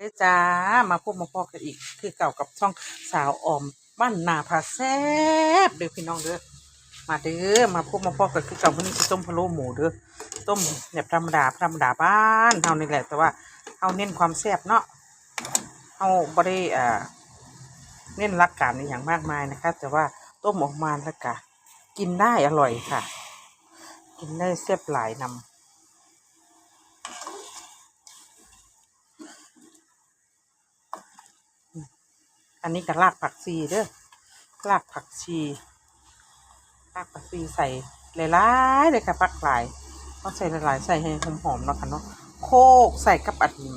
เด้จ้ามาพบมาพอกันอีก คือเก่ากับช่องสาวออมบ้านนาพาแซบเด้อพี่น้องเด้อมาเด้อมาพบมาพอกันคือเก่าวันนี้จะต้มพะโล้หมูเด้อต้มแบบธรรมดาธรรมดาบ้านเฮานี่แหละแต่ว่าเฮาเน้นความแซ่บเนาะเฮาบ่ได้อ่าเน้นรักการในอย่างมากมายนะคะ แต่ว่าต้มออกมาแล้วก็กินได้อร่อยค่ะ กินได้แซ่บหลายนำ อันนี้ก็รากผักชีเด้อรากผักชีรากผักชีใส่หลายๆเลยค่ะปักหลายต้องใส่หลายๆใส่ให้หอมๆเนาะค่ะเนาะโคกใส่กับอัดหมี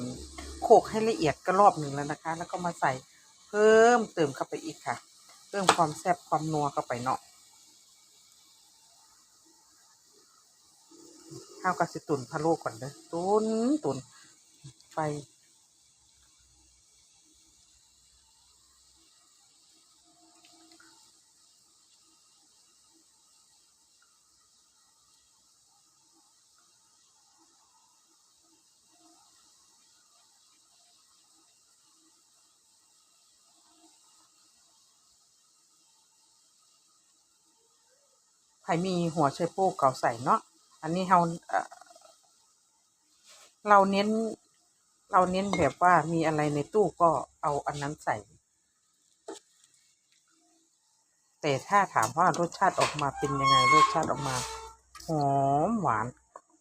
โคกให้ละเอียดก็รอบหนึ่งแล้วนะคะ แล้วก็มาใส่เพิ่มเติมเข้าไปอีกค่ะ เพิ่มความแซ่บความนัวเข้าไปเนาะข้าวกระสิตุนพะโล้ก่อนเด้อตุนตุนไฟ ใครมีหัวไชโป้เก่าใส่เนาะอันนี้เราเอ่อเราเน้น เราเน้นแบบว่ามีอะไรในตู้ก็เอาอันนั้นใส่ แต่ถ้าถามว่ารสชาติออกมาเป็นยังไงรสชาติออกมาหอมหวาน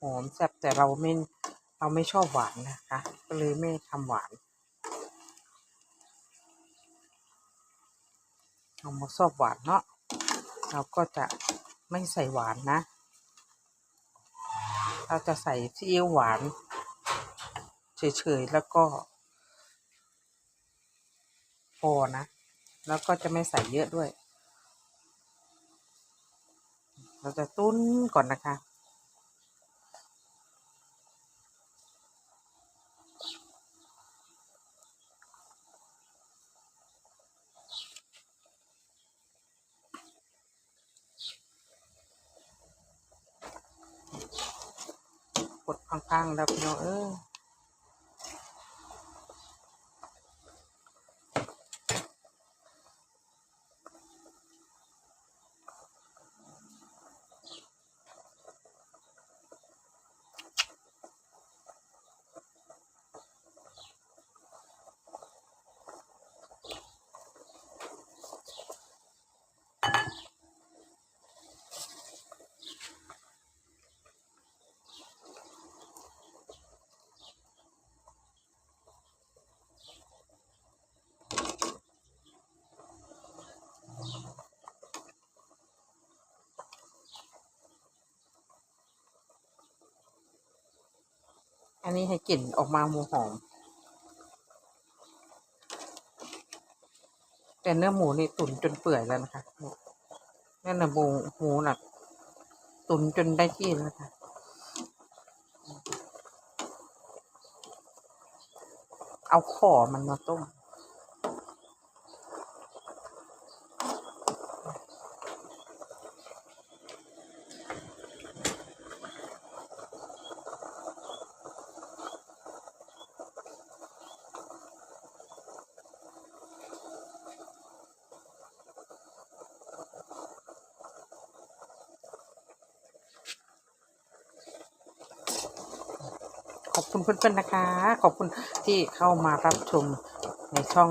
หอมแซ่บแต่เราไม่เราไม่ชอบหวานนะคะก็เลยไม่ทำหวานเรามาชอบหวานเนาะเราก็จะ ไม่ใส่หวานนะ เราจะใส่ซีอิ๊วหวาน เฉยๆ แล้วก็พอนะ แล้วก็จะไม่ใส่เยอะด้วย เราจะตุ้นก่อนนะคะ ดพังๆแล้วพี่น้องเออ อันนี้ให้กลิ่นออกมาหมูหอม แต่เนื้อหมูนี่ตุ๋นจนเปื่อยแล้วนะคะนั่นน่ะหมูหมูน่ะตุ๋นจนได้ที่แล้วค่ะเอาขอมันมาต้ม ขอบคุณเพื่อนๆนะคะ ขอบคุณที่เข้ามารับชมในช่อง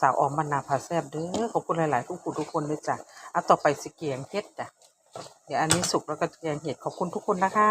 สาวออมบรรณาพาแซบเด้อขอบคุณหลายๆทุกคนทุกคนด้วยจ้ะเอาต่อไปสเกียงเฮ็ดจ้ะเดี๋ยวอันนี้สุกแล้วก็แกงเห็ดขอบคุณทุกคนนะคะ